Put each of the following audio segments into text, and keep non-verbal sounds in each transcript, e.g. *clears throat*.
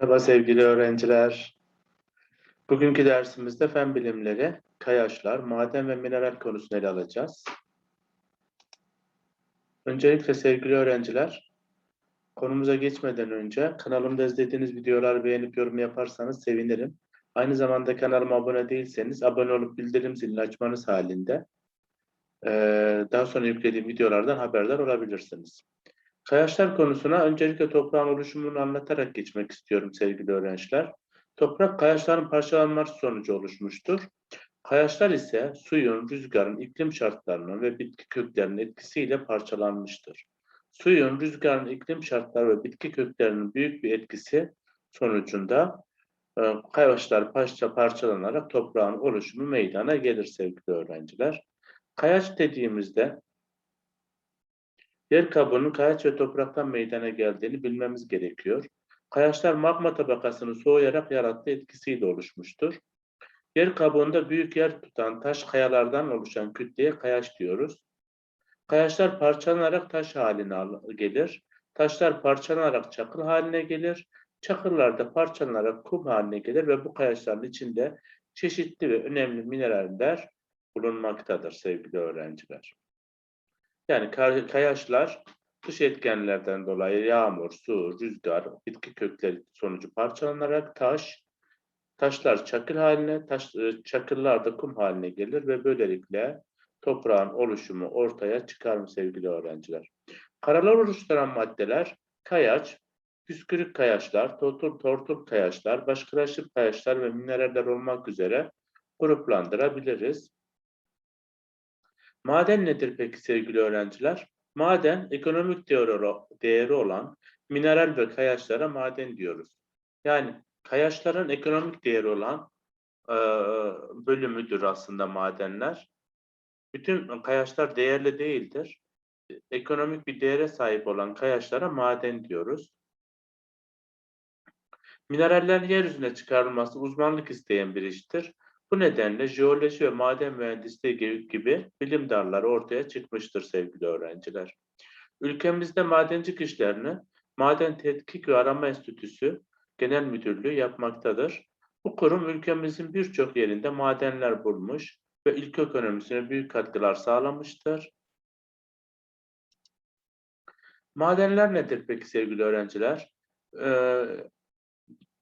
Merhaba sevgili öğrenciler. Bugünkü dersimizde fen bilimleri, kayaçlar, maden ve mineral konusunu ele alacağız. Öncelikle sevgili öğrenciler, konumuza geçmeden önce kanalımda izlediğiniz videoları beğenip yorum yaparsanız sevinirim. Aynı zamanda kanalıma abone değilseniz abone olup bildirim zilini açmanız halinde daha sonra yüklediğim videolardan haberdar olabilirsiniz. Kayaçlar konusuna öncelikle toprağın oluşumunu anlatarak geçmek istiyorum sevgili öğrenciler. Toprak kayaçların parçalanması sonucu oluşmuştur. Kayaçlar ise suyun, rüzgarın, iklim şartlarının ve bitki köklerinin etkisiyle parçalanmıştır. Suyun, rüzgarın, iklim şartları ve bitki köklerinin büyük bir etkisi sonucunda e, kayaçlar parça parçalanarak toprağın oluşumu meydana gelir sevgili öğrenciler. Kayaç dediğimizde Yer kabuğunun kayaç ve topraktan meydana geldiğini bilmemiz gerekiyor. Kayaçlar magma tabakasını soğuyarak yarattığı etkisiyle oluşmuştur. Yer kabuğunda büyük yer tutan taş kayalardan oluşan kütleye kayaç diyoruz. Kayaçlar parçalanarak taş haline al- gelir. Taşlar parçalanarak çakıl haline gelir. Çakıllar da parçalanarak kum haline gelir ve bu kayaçların içinde çeşitli ve önemli mineraller bulunmaktadır sevgili öğrenciler. Yani kay- kayaçlar dış etkenlerden dolayı yağmur, su, rüzgar, bitki kökleri sonucu parçalanarak taş, taşlar çakıl haline, taş, e, çakıllar da kum haline gelir ve böylelikle toprağın oluşumu ortaya çıkar mı sevgili öğrenciler? Karalar oluşturan maddeler kayaç, püskürük kayaçlar, tortul, tortul kayaçlar, başkıraşık kayaçlar ve mineraller olmak üzere gruplandırabiliriz. Maden nedir peki sevgili öğrenciler? Maden ekonomik değeri, olan mineral ve kayaçlara maden diyoruz. Yani kayaçların ekonomik değeri olan e, bölümüdür aslında madenler. Bütün kayaçlar değerli değildir. Ekonomik bir değere sahip olan kayaçlara maden diyoruz. Minerallerin yeryüzüne çıkarılması uzmanlık isteyen bir iştir. Bu nedenle jeoloji ve maden mühendisliği gibi- bilim dalları ortaya çıkmıştır sevgili öğrenciler. Ülkemizde madencilik işlerini Maden Tetkik ve Arama Enstitüsü Genel Müdürlüğü yapmaktadır. Bu kurum ülkemizin birçok yerinde madenler bulmuş ve ülke ekonomisine büyük katkılar sağlamıştır. Madenler nedir peki sevgili öğrenciler? Ee,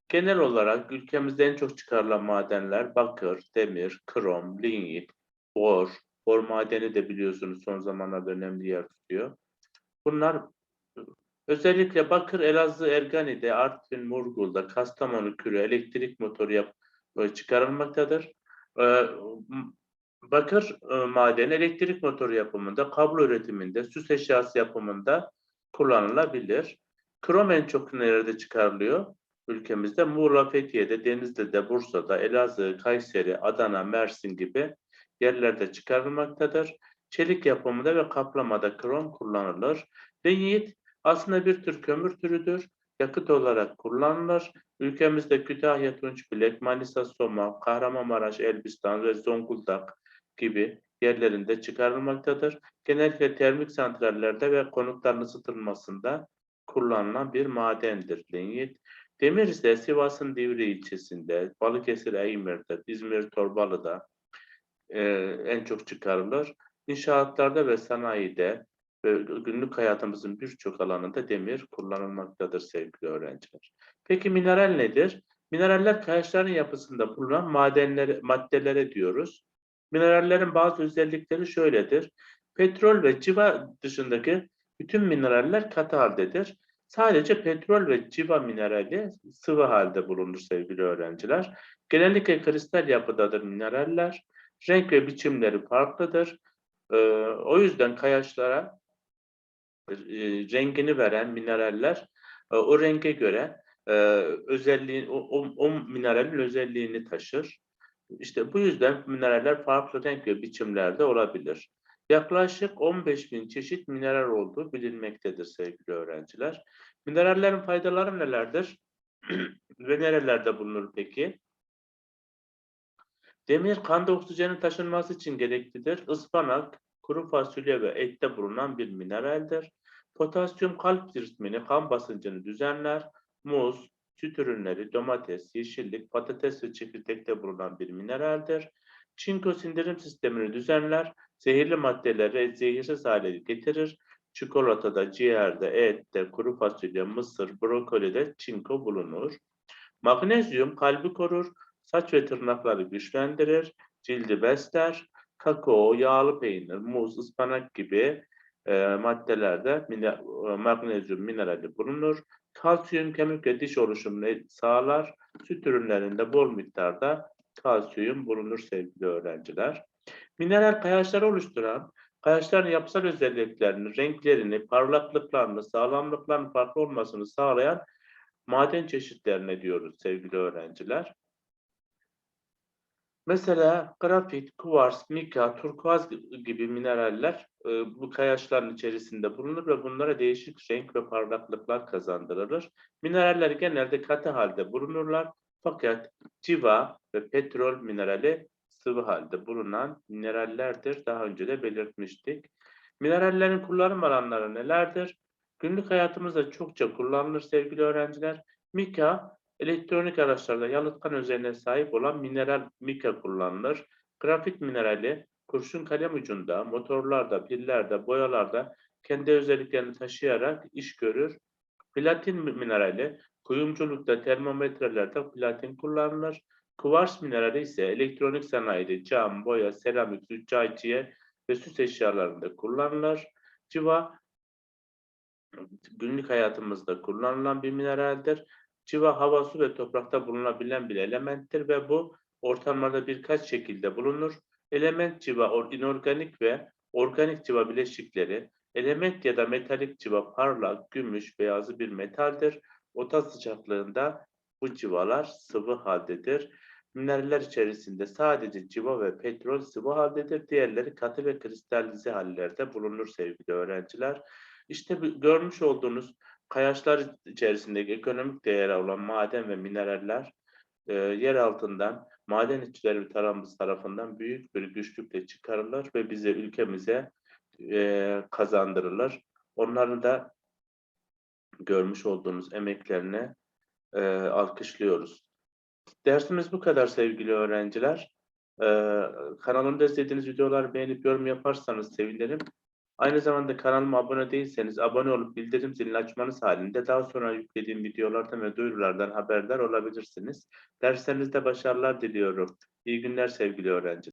Genel olarak ülkemizde en çok çıkarılan madenler bakır, demir, krom, lignit, bor. Bor madeni de biliyorsunuz son zamanlarda önemli yer tutuyor. Bunlar özellikle bakır Elazığ Ergani'de, Artvin Murgul'da, Kastamonu Kürü elektrik motoru yap, e, çıkarılmaktadır. M- Bakır e, madeni elektrik motoru yapımında, kablo üretiminde, süs eşyası yapımında kullanılabilir. Krom en çok nerede çıkarılıyor? Ülkemizde Muğla, Fethiye'de, Denizli'de, Bursa'da, Elazığ, Kayseri, Adana, Mersin gibi yerlerde çıkarılmaktadır. Çelik yapımında ve kaplamada krom kullanılır. Lignit aslında bir tür kömür türüdür. Yakıt olarak kullanılır. Ülkemizde Kütahya, Tunçbilek, Manisa, Soma, Kahramanmaraş, Elbistan ve Zonguldak gibi yerlerinde çıkarılmaktadır. Genellikle termik santrallerde ve konutların ısıtılmasında kullanılan bir madendir lignit. Demir ise Sivas'ın Divri ilçesinde, Balıkesir Eymur'da, İzmir Torbalı'da e, en çok çıkarılır. İnşaatlarda ve sanayide ve günlük hayatımızın birçok alanında demir kullanılmaktadır sevgili öğrenciler. Peki mineral nedir? Mineraller kayaçların yapısında bulunan madenlere, maddelere diyoruz. Minerallerin bazı özellikleri şöyledir. Petrol ve civa dışındaki bütün mineraller katı haldedir. Sadece petrol ve civa minerali sıvı halde bulunur sevgili öğrenciler. Genellikle kristal yapıdadır mineraller. Renk ve biçimleri farklıdır. Ee, o yüzden kayaçlara e, rengini veren mineraller e, o renge göre e, o, o, o mineralin özelliğini taşır. İşte bu yüzden mineraller farklı renk ve biçimlerde olabilir. Yaklaşık 15 bin çeşit mineral olduğu bilinmektedir sevgili öğrenciler. Minerallerin faydaları nelerdir? *clears throat* Ve nerelerde bulunur peki? Demir kanda oksijenin taşınması için gereklidir. Ispanak, kuru fasulye ve ette bulunan bir mineraldir. Potasyum kalp ritmini, kan basıncını düzenler. Muz, süt ürünleri, domates, yeşillik, patates ve çekirdekte bulunan bir mineraldir. Çinko sindirim sistemini düzenler, zehirli maddeleri zehirsiz hale getirir. Çikolatada, ciğerde, ette, kuru fasulye, mısır, brokolide çinko bulunur. Magnezyum kalbi korur, saç ve tırnakları güçlendirir, cildi besler, kakao, yağlı peynir, muz, ıspanak gibi e, maddelerde mine, e, magnezyum minerali bulunur. Kalsiyum kemik ve diş oluşumunu sağlar. Süt ürünlerinde bol miktarda kalsiyum bulunur sevgili öğrenciler. Mineral kayaçları oluşturan, kayaçların yapısal özelliklerini, renklerini, parlaklıklarını, sağlamlıklarının farklı olmasını sağlayan maden çeşitlerine diyoruz sevgili öğrenciler. Mesela grafit, kuvars, mika, turkuaz gibi mineraller e, bu kayaçların içerisinde bulunur ve bunlara değişik renk ve parlaklıklar kazandırılır. Mineraller genelde katı halde bulunurlar fakat civa ve petrol minerali sıvı halde bulunan minerallerdir. Daha önce de belirtmiştik. Minerallerin kullanım alanları nelerdir? Günlük hayatımızda çokça kullanılır sevgili öğrenciler. Mika, elektronik araçlarda yalıtkan özelliğine sahip olan mineral mika kullanılır. Grafit minerali, kurşun kalem ucunda, motorlarda, pillerde, boyalarda kendi özelliklerini taşıyarak iş görür. Platin minerali, kuyumculukta, termometrelerde platin kullanılır. Kuvars minerali ise elektronik sanayide cam, boya, seramik, züccaciye ve süs eşyalarında kullanılır. Civa günlük hayatımızda kullanılan bir mineraldir. Civa hava, su ve toprakta bulunabilen bir elementtir ve bu ortamlarda birkaç şekilde bulunur. Element civa inorganik ve organik civa bileşikleri, element ya da metalik civa parlak, gümüş, beyazı bir metaldir. Oda sıcaklığında bu civalar sıvı haldedir. Mineraller içerisinde sadece civa ve petrol sıvı haldedir. Diğerleri katı ve kristalize hallerde bulunur sevgili öğrenciler. İşte görmüş olduğunuz kayaçlar içerisindeki ekonomik değeri olan maden ve mineraller e, yer altından maden işçileri tarafımız tarafından büyük bir güçlükle çıkarılır ve bize ülkemize e, kazandırılır. Onların da görmüş olduğunuz emeklerine e, alkışlıyoruz. Dersimiz bu kadar sevgili öğrenciler. E, kanalımda izlediğiniz videoları beğenip yorum yaparsanız sevinirim. Aynı zamanda kanalıma abone değilseniz abone olup bildirim zilini açmanız halinde daha sonra yüklediğim videolardan ve duyurulardan haberdar olabilirsiniz. Derslerinizde başarılar diliyorum. İyi günler sevgili öğrenciler.